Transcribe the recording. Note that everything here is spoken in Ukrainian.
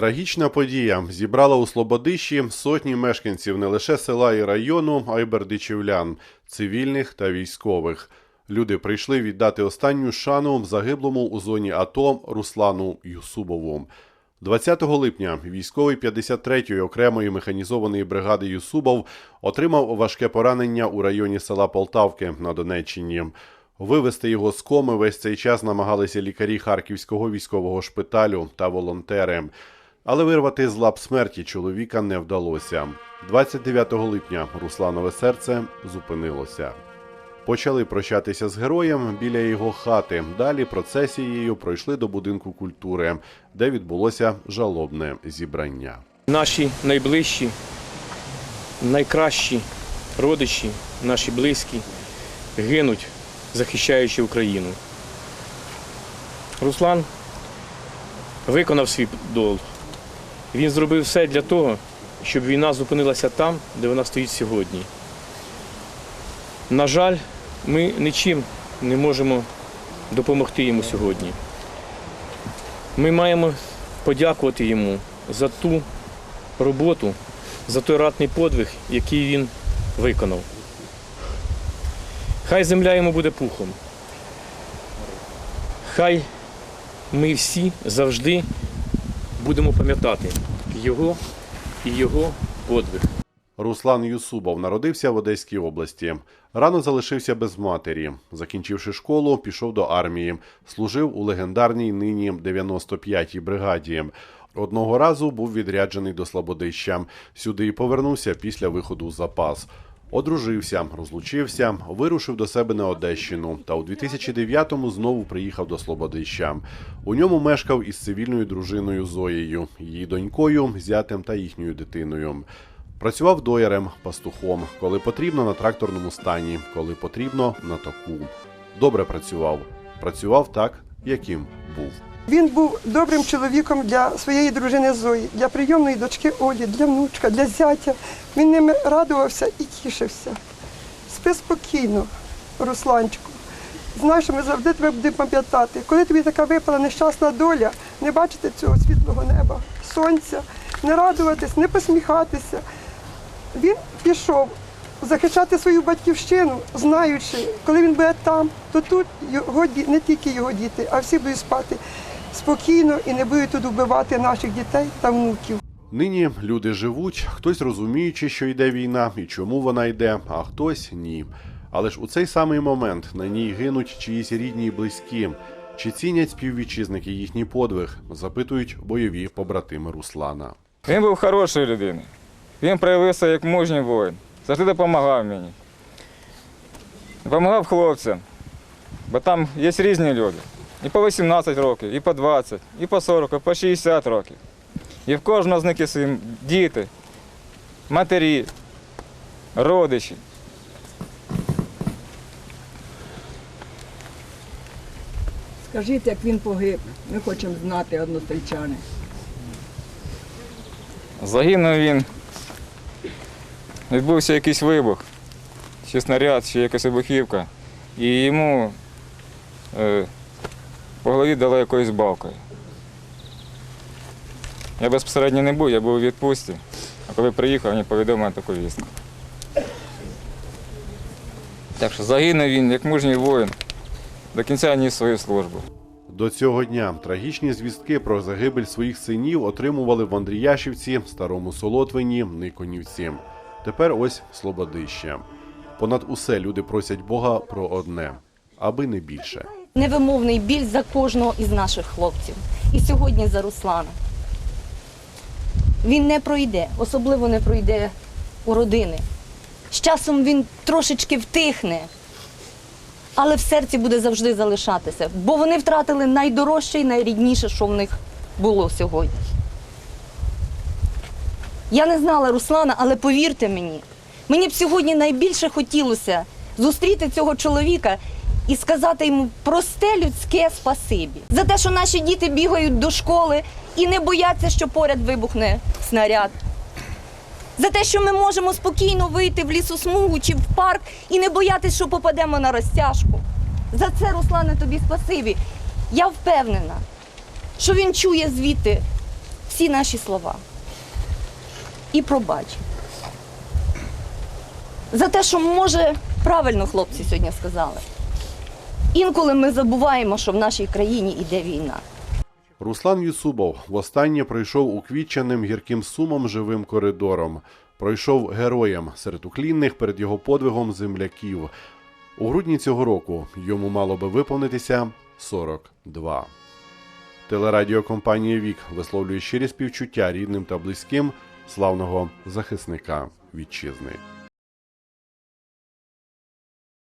Трагічна подія зібрала у Слободищі сотні мешканців не лише села і району, а й бердичівлян, цивільних та військових. Люди прийшли віддати останню шану загиблому у зоні АТО Руслану Юсубову. 20 липня військовий 53-ї окремої механізованої бригади Юсубов отримав важке поранення у районі села Полтавки на Донеччині. Вивести його з коми весь цей час намагалися лікарі Харківського військового шпиталю та волонтери. Але вирвати з лап смерті чоловіка не вдалося. 29 липня Русланове серце зупинилося. Почали прощатися з героєм біля його хати. Далі процесією пройшли до будинку культури, де відбулося жалобне зібрання. Наші найближчі, найкращі родичі, наші близькі гинуть, захищаючи Україну. Руслан виконав свій долг. Він зробив все для того, щоб війна зупинилася там, де вона стоїть сьогодні. На жаль, ми нічим не можемо допомогти йому сьогодні. Ми маємо подякувати йому за ту роботу, за той ратний подвиг, який він виконав. Хай земля йому буде пухом. Хай ми всі завжди будемо пам'ятати його і його подвиг. Руслан Юсубов народився в Одеській області. Рано залишився без матері. Закінчивши школу, пішов до армії. Служив у легендарній нині 95-й бригаді. Одного разу був відряджений до Слободища. Сюди і повернувся після виходу в запас. Одружився, розлучився, вирушив до себе на Одещину та у 2009-му знову приїхав до Слободища. У ньому мешкав із цивільною дружиною Зоєю, її донькою, зятем та їхньою дитиною. Працював доярем, пастухом, коли потрібно на тракторному стані, коли потрібно на току. Добре працював. Працював так, яким був. Він був добрим чоловіком для своєї дружини Зої, для прийомної дочки Олі, для внучка, для зятя. Він ними радувався і тішився. Спи спокійно, Русланчику. Знай, що ми завжди тебе будемо пам'ятати. Коли тобі така випала нещасна доля, не бачити цього світлого неба, сонця, не радуватись, не посміхатися. Він пішов захищати свою батьківщину, знаючи, коли він буде там, то тут його не тільки його діти, а всі будуть спати спокійно і не будуть тут вбивати наших дітей та внуків. Нині люди живуть, хтось розуміючи, що йде війна і чому вона йде, а хтось ні. Але ж у цей самий момент на ній гинуть чиїсь рідні і близькі. Чи цінять співвітчизники їхній подвиг? запитують бойові побратими Руслана. Він був хорошою людиною. Він проявився як мужній воїн. Завжди допомагав мені. Допомагав хлопцям. Бо там є різні люди. І по 18 років, і по 20, і по 40, і по 60 років. І в кожного з них є свої діти, матері, родичі. Скажіть, як він погиб. Ми хочемо знати однострічани. Загинув він. Відбувся якийсь вибух, чи снаряд, чи якась вибухівка. І йому е, по голові дали якоюсь балкою. Я безпосередньо не був, я був у відпустці. А коли приїхав, мені повідомили таку вістку. Так що загинув він, як мужній воїн, до кінця ніс свою службу. До цього дня трагічні звістки про загибель своїх синів отримували в Андріяшівці, Старому Солотвині, Никонівці. Тепер ось Слободище. Понад усе люди просять Бога про одне, аби не більше. Невимовний біль за кожного із наших хлопців. І сьогодні за Руслана. Він не пройде, особливо не пройде у родини. З часом він трошечки втихне, але в серці буде завжди залишатися, бо вони втратили найдорожче і найрідніше, що в них було сьогодні. Я не знала Руслана, але повірте мені, мені б сьогодні найбільше хотілося зустріти цього чоловіка і сказати йому просте людське спасибі за те, що наші діти бігають до школи і не бояться, що поряд вибухне снаряд. За те, що ми можемо спокійно вийти в лісосмугу чи в парк і не боятися, що попадемо на розтяжку. За це, Руслане, тобі спасибі. Я впевнена, що він чує звідти всі наші слова. І пробач. За те, що може правильно хлопці сьогодні сказали. Інколи ми забуваємо, що в нашій країні йде війна. Руслан Юсубов востаннє пройшов уквіченим гірким сумом живим коридором. Пройшов героєм серед уклінних перед його подвигом земляків. У грудні цього року йому мало би виповнитися 42. Телерадіокомпанія Вік висловлює щирі співчуття рідним та близьким славного захисника вітчизни.